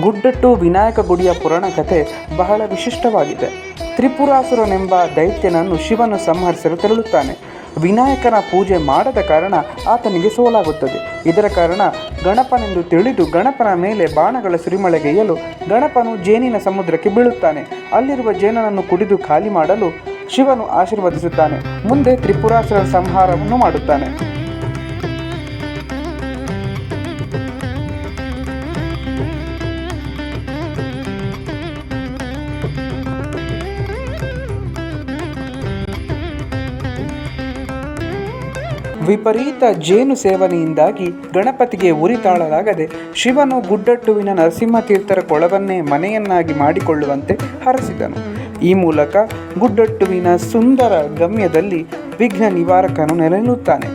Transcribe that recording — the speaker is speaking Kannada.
ಗುಡ್ಡಟ್ಟು ವಿನಾಯಕ ಗುಡಿಯ ಪುರಾಣ ಕಥೆ ಬಹಳ ವಿಶಿಷ್ಟವಾಗಿದೆ. ತ್ರಿಪುರಾಸುರನೆಂಬ ದೈತ್ಯನನ್ನು ಶಿವನು ಸಂಹರಿಸಲು ತೆರಳುತ್ತಾನೆ. ವಿನಾಯಕನ ಪೂಜೆ ಮಾಡದ ಕಾರಣ ಆತನಿಗೆ ಸೋಲಾಗುತ್ತದೆ. ಇದರ ಕಾರಣ ಗಣಪನೆಂದು ತಿಳಿದು ಗಣಪನ ಮೇಲೆ ಬಾಣಗಳ ಸುರಿಮಳೆಗೆಯಲು ಗಣಪನು ಜೇನಿನ ಸಮುದ್ರಕ್ಕೆ ಬೀಳುತ್ತಾನೆ. ಅಲ್ಲಿರುವ ಜೇನನನ್ನು ಕುಡಿದು ಖಾಲಿ ಮಾಡಲು ಶಿವನು ಆಶೀರ್ವದಿಸುತ್ತಾನೆ. ಮುಂದೆ ತ್ರಿಪುರಾಸುರ ಸಂಹಾರವನ್ನು ಮಾಡುತ್ತಾನೆ. ವಿಪರೀತ ಜೇನು ಸೇವನೆಯಿಂದಾಗಿ ಗಣಪತಿಗೆ ಉರಿತಾಳಲಾಗದೆ ಶಿವನು ಗುಡ್ಡಟ್ಟುವಿನ ನರಸಿಂಹತೀರ್ಥರ ಕೊಳವನ್ನೇ ಮನೆಯನ್ನಾಗಿ ಮಾಡಿಕೊಳ್ಳುವಂತೆ ಹರಸಿದನು. ಈ ಮೂಲಕ ಗುಡ್ಡಟ್ಟುವಿನ ಸುಂದರ ಗಮ್ಯದಲ್ಲಿ ವಿಘ್ನ ನಿವಾರಕನು ನೆಲೆನಿಲ್ಲುತ್ತಾನೆ